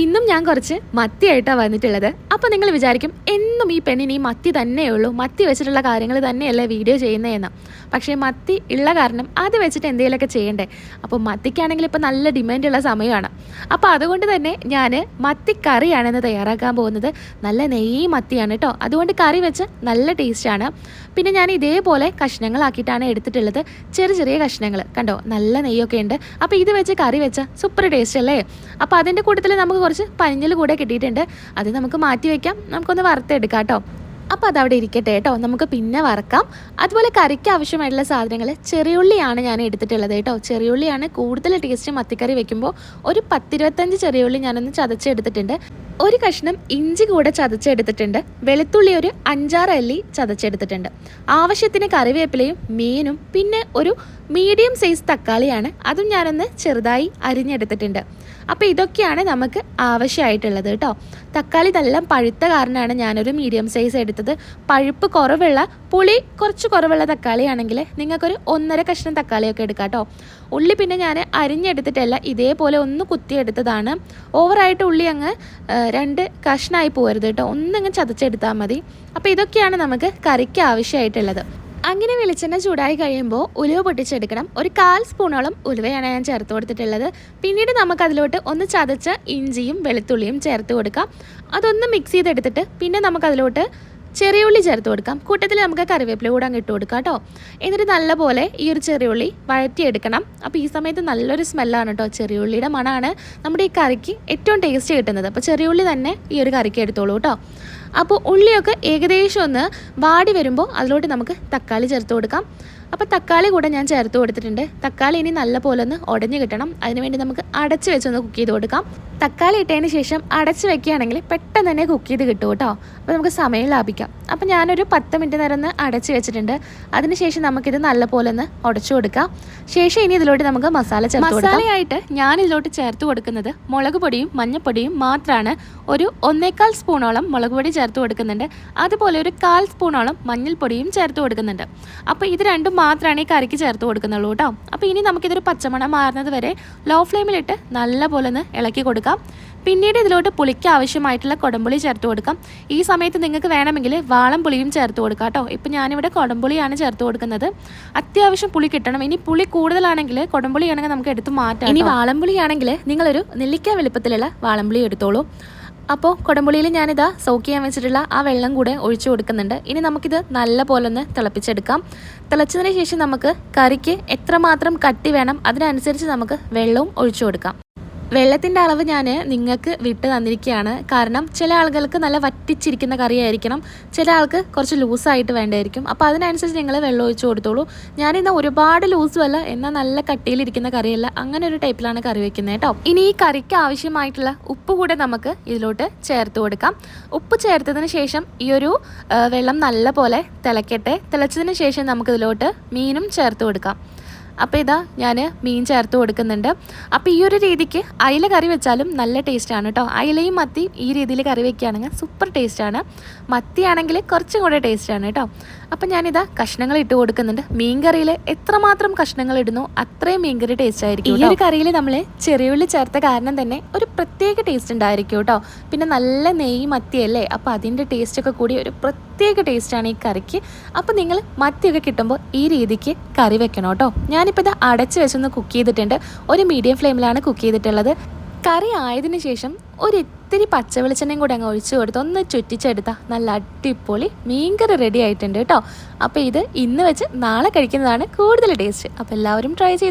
ഇന്നും ഞാൻ കുറച്ച് മത്തിയായിട്ടാണ് വന്നിട്ടുള്ളത്. അപ്പോൾ നിങ്ങൾ വിചാരിക്കും എന്നും ഈ പെണ്ണിന് ഈ മത്തി തന്നെയുള്ളൂ മത്തി വെച്ചിട്ടുള്ള കാര്യങ്ങൾ തന്നെയല്ലേ വീഡിയോ ചെയ്യുന്നതെന്ന് പക്ഷേ മത്തി ഉള്ള കാരണം അത് വെച്ചിട്ട് എന്തെങ്കിലുമൊക്കെ ചെയ്യണ്ടേ? അപ്പോൾ മത്തിക്കാണെങ്കിൽ ഇപ്പോൾ നല്ല ഡിമാൻഡ് ഉള്ള സമയമാണ്. അപ്പോൾ അതുകൊണ്ട് തന്നെ ഞാൻ മത്തി കറിയാണെന്ന് തയ്യാറാക്കാൻ പോകുന്നത് നല്ല നെയ്യ് മത്തിയാണ് കേട്ടോ അതുകൊണ്ട് കറി വെച്ച് നല്ല ടേസ്റ്റാണ് പിന്നെ ഞാൻ ഇതേപോലെ കഷ്ണങ്ങളാക്കിയിട്ടാണ് എടുത്തിട്ടുള്ളത്. ചെറിയ ചെറിയ കഷ്ണങ്ങൾ കണ്ടോ? നല്ല നെയ്യൊക്കെ ഉണ്ട്. അപ്പോൾ ഇത് വെച്ച് കറി വെച്ച സൂപ്പർ ടേസ്റ്റ് അല്ലേ? അപ്പോൾ അതിന്റെ കൂട്ടത്തിൽ നമുക്ക് കുറച്ച് പനിഞ്ഞൽ കൂടെ കിട്ടിയിട്ടുണ്ട്. അത് നമുക്ക് മാറ്റി വയ്ക്കാം നമുക്കൊന്ന് വറുത്തെടുക്കാം കേട്ടോ. അപ്പോൾ അതവിടെ ഇരിക്കട്ടെ കേട്ടോ. നമുക്ക് പിന്നെ വറക്കാം. അതുപോലെ കറിക്ക് ആവശ്യമായിട്ടുള്ള സാധനങ്ങൾ ചെറിയുള്ളിയാണ് ഞാൻ എടുത്തിട്ടുള്ളത് കേട്ടോ. ചെറിയുള്ളിയാണ് കൂടുതൽ ടേസ്റ്റ് മത്തിക്കറി വെക്കുമ്പോൾ ഒരു പത്തിരുപത്തഞ്ച് ചെറിയുള്ളി ഞാനൊന്ന് ചതച്ചെടുത്തിട്ടുണ്ട്. ഒരു കഷ്ണം ഇഞ്ചി കൂടെ ചതച്ചെടുത്തിട്ടുണ്ട്. വെളുത്തുള്ളി ഒരു അഞ്ചാറ് അല്ലി ചതച്ചെടുത്തിട്ടുണ്ട്. ആവശ്യത്തിന് കറിവേപ്പിലയും മീനും പിന്നെ ഒരു മീഡിയം സൈസ് തക്കാളിയാണ്. അതും ഞാനൊന്ന് ചെറുതായി അരിഞ്ഞെടുത്തിട്ടുണ്ട്. അപ്പോൾ ഇതൊക്കെയാണ് നമുക്ക് ആവശ്യമായിട്ടുള്ളത് കേട്ടോ. തക്കാളി നല്ല പഴുത്ത കാരണമാണ് ഞാനൊരു മീഡിയം സൈസ് എടുത്തത്. പഴുപ്പ് കുറവുള്ള പുളി കുറച്ച് കുറവുള്ള തക്കാളിയാണെങ്കിൽ നിങ്ങൾക്കൊരു ഒന്നര കഷ്ണം തക്കാളിയൊക്കെ എടുക്കാം കേട്ടോ. ഉള്ളി പിന്നെ ഞാൻ അരിഞ്ഞെടുത്തിട്ടല്ല ഇതേപോലെ ഒന്ന് കുത്തിയെടുത്തതാണ്. ഓവറായിട്ട് ഉള്ളി അങ്ങ് രണ്ട് കഷ്ണമായി പോകരുത് കേട്ടോ. ഒന്നങ്ങ് ചതച്ചെടുത്താൽ മതി. അപ്പോൾ ഇതൊക്കെയാണ് നമുക്ക് കറിക്ക് ആവശ്യമായിട്ടുള്ളത്. അങ്ങനെ വെളിച്ചെണ്ണ ചൂടായി കഴിയുമ്പോൾ ഉലുവ പൊട്ടിച്ചെടുക്കണം. ഒരു കാൽ സ്പൂണോളം ഉലുവയാണ് ഞാൻ ചേർത്ത് കൊടുത്തിട്ടുള്ളത്. പിന്നീട് നമുക്ക് അതിലോട്ട് ഒന്ന് ചതച്ച ഇഞ്ചിയും വെളുത്തുള്ളിയും ചേർത്ത് കൊടുക്കാം. അതൊന്ന് മിക്സ് ചെയ്തെടുത്തിട്ട് പിന്നെ നമുക്കതിലോട്ട് ചെറിയുള്ളി ചേർത്ത് കൊടുക്കാം. കൂട്ടത്തിൽ നമുക്ക് കറിവേപ്പില കൂടെ അങ്ങ് ഇട്ട് കൊടുക്കാം കേട്ടോ. എന്നിട്ട് നല്ലപോലെ ഈ ഒരു ചെറിയുള്ളി വഴറ്റിയെടുക്കണം. അപ്പോൾ ഈ സമയത്ത് നല്ലൊരു സ്മെല്ലാണ് കേട്ടോ ചെറിയുള്ളിയുടെ മണമാണ് നമ്മുടെ ഈ കറിക്ക് ഏറ്റവും ടേസ്റ്റ് കിട്ടുന്നത്. അപ്പോൾ ചെറിയ ഉള്ളി തന്നെ ഈ ഒരു കറിക്ക് എടുത്തോളൂ കേട്ടോ. അപ്പോൾ ഉള്ളിയൊക്കെ ഏകദേശം ഒന്ന് വാടി വരുമ്പോൾ അതിലോട്ട് നമുക്ക് തക്കാളി ചേർത്ത് കൊടുക്കാം. അപ്പോൾ തക്കാളി കൂടെ ഞാൻ ചേർത്ത് കൊടുത്തിട്ടുണ്ട്. തക്കാളി ഇനി നല്ല പോലെ ഒന്ന് ഉടഞ്ഞു കിട്ടണം. അതിനുവേണ്ടി നമുക്ക് അടച്ച് വെച്ചൊന്ന് കുക്ക് ചെയ്ത് കൊടുക്കാം. തക്കാളി ഇട്ടതിന് ശേഷം അടച്ച് വെക്കുകയാണെങ്കിൽ പെട്ടെന്ന് തന്നെ കുക്ക് ചെയ്ത് കിട്ടും കേട്ടോ. അപ്പോൾ നമുക്ക് സമയം ലാഭിക്കാം. അപ്പോൾ ഞാനൊരു പത്ത് മിനിറ്റ് നേരം ഒന്ന് അടച്ച് വെച്ചിട്ടുണ്ട്. അതിനുശേഷം നമുക്കിത് നല്ല പോലെ ഒന്ന് ഉടച്ചു കൊടുക്കാം. ശേഷം ഇനി ഇതിലോട്ട് നമുക്ക് മസാല ചേർത്ത് മസാലയായിട്ട് ഞാൻ ഇതിലോട്ട് ചേർത്ത് കൊടുക്കുന്നത് മുളക് പൊടിയും മഞ്ഞൾപ്പൊടിയും മാത്രമാണ് ഒരു ഒന്നേക്കാൽ സ്പൂണോളം മുളക് പൊടി ചേർത്ത് കൊടുക്കുന്നുണ്ട്. അതുപോലെ ഒരു കാൽ സ്പൂണോളം മഞ്ഞൾപ്പൊടിയും ചേർത്ത് കൊടുക്കുന്നുണ്ട്. അപ്പോൾ ഇത് രണ്ടും മാത്രമാണ് ഈ കറിക്ക് ചേർത്ത് കൊടുക്കുന്നുള്ളൂ കേട്ടോ. അപ്പോൾ ഇനി നമുക്കിതൊരു പച്ചമണം മാറുന്നത് വരെ ലോ ഫ്ലെയിമിലിട്ട് നല്ല പോലെ ഒന്ന് ഇളക്കി കൊടുക്കാം. പിന്നീട് ഇതിലോട്ട് പുളിക്ക് ആവശ്യമായിട്ടുള്ള കൊടംപുളി ചേർത്ത് കൊടുക്കാം. ഈ സമയത്ത് നിങ്ങൾക്ക് വേണമെങ്കിൽ വാളം പുളിയും ചേർത്ത് കൊടുക്കാം കേട്ടോ. ഇപ്പം ഞാനിവിടെ കൊടംപുളിയാണ് ചേർത്ത് കൊടുക്കുന്നത്. അത്യാവശ്യം പുളി കിട്ടണം. ഇനി പുളി കൂടുതലാണെങ്കിൽ കൊടംപുളിയാണെങ്കിൽ നമുക്ക് എടുത്ത് മാറ്റാം ഇനി വാളംപുളിയാണെങ്കിൽ നിങ്ങളൊരു നെല്ലിക്ക വലുപ്പത്തിലുള്ള വാളംപുളി എടുത്തോളൂ. അപ്പോൾ കുടംപുളിയിൽ ഞാനിതാ സോക്ക് ചെയ്യാൻ വെച്ചിട്ടുള്ള ആ വെള്ളം കൂടെ ഒഴിച്ചു കൊടുക്കുന്നുണ്ട്. ഇനി നമുക്കിത് നല്ല പോലെ ഒന്ന് തിളപ്പിച്ചെടുക്കാം. തിളച്ചതിന് ശേഷം നമുക്ക് കറിക്ക് എത്രമാത്രം കട്ടി വേണം അതിനനുസരിച്ച് നമുക്ക് വെള്ളവും ഒഴിച്ചു കൊടുക്കാം. വെള്ളത്തിന്റെ അളവ് ഞാൻ നിങ്ങൾക്ക് വിട്ട് തന്നിരിക്കുകയാണ് കാരണം ചില ആളുകൾക്ക് നല്ല വറ്റിച്ചിരിക്കുന്ന കറിയായിരിക്കണം. ചില ആൾക്ക് കുറച്ച് ലൂസായിട്ട് വേണ്ടായിരിക്കും അപ്പോൾ അതിനനുസരിച്ച് നിങ്ങൾ വെള്ളം ഒഴിച്ച് കൊടുത്തോളൂ. ഞാനിന്ന് ഒരുപാട് ലൂസും അല്ല എന്നാൽ നല്ല കട്ടിയിലിരിക്കുന്ന കറിയല്ല. അങ്ങനെ ഒരു ടൈപ്പിലാണ് കറി വെക്കുന്നത് കേട്ടോ. ഇനി ഈ കറിക്ക് ആവശ്യമായിട്ടുള്ള ഉപ്പ് കൂടെ നമുക്ക് ഇതിലോട്ട് ചേർത്ത് കൊടുക്കാം. ഉപ്പ് ചേർത്തതിന് ശേഷം ഈ ഒരു വെള്ളം നല്ല പോലെ തിളക്കട്ടെ. തിളച്ചതിന് ശേഷം നമുക്കിതിലോട്ട് മീനും ചേർത്ത് കൊടുക്കാം. അപ്പോൾ ഇതാ ഞാൻ മീൻ ചേർത്ത് കൊടുക്കുന്നുണ്ട്. അപ്പോൾ ഈ ഒരു രീതിക്ക് അയില കറി വെച്ചാലും നല്ല ടേസ്റ്റാണ് കേട്ടോ അയിലയും മത്തിയും ഈ രീതിയിൽ കറി വെക്കുകയാണെങ്കിൽ സൂപ്പർ ടേസ്റ്റാണ് മത്തിയാണെങ്കിൽ കുറച്ചും കൂടെ ടേസ്റ്റാണ് കേട്ടോ അപ്പം ഞാനിതാ കഷ്ണങ്ങൾ ഇട്ട് കൊടുക്കുന്നുണ്ട്. മീൻ കറിയിൽ എത്രമാത്രം കഷ്ണങ്ങൾ ഇടുന്നു അത്രയും മീൻ കറി ടേസ്റ്റ് ആയിരിക്കും ഈ ഒരു കറിയിൽ നമ്മൾ ചെറിയുള്ളി ചേർത്ത കാരണം തന്നെ ഒരു പ്രത്യേക ടേസ്റ്റ് ഉണ്ടായിരിക്കും കേട്ടോ പിന്നെ നല്ല നെയ്യ് മത്തിയല്ലേ? അപ്പോൾ അതിന്റെ ടേസ്റ്റൊക്കെ കൂടി ഒരു പ്രത്യേക ടേസ്റ്റാണ് ഈ കറിക്ക്. അപ്പോൾ നിങ്ങൾ മത്തിയൊക്കെ കിട്ടുമ്പോൾ ഈ രീതിക്ക് കറി വെക്കണം കേട്ടോ. ഞാനിപ്പോൾ ഇത് അടച്ച് വെച്ചൊന്ന് കുക്ക് ചെയ്തിട്ടുണ്ട്. ഒരു മീഡിയം ഫ്ലെയിമിലാണ് കുക്ക് ചെയ്തിട്ടുള്ളത്. കറി ആയതിനു ശേഷം ഒരു ഇത്തിരി പച്ച വെളിച്ചെണ്ണയും കൂടെ അങ്ങ് ഒഴിച്ചു കൊടുത്ത് ഒന്ന് ചുറ്റിച്ചെടുത്താൽ നല്ല അടിപൊളി മീൻകറി റെഡി ആയിട്ടുണ്ട് കേട്ടോ. അപ്പോൾ ഇത് ഇന്ന് വെച്ച് നാളെ കഴിക്കുന്നതാണ് കൂടുതൽ ടേസ്റ്റ് അപ്പോൾ എല്ലാവരും ട്രൈ ചെയ്ത്.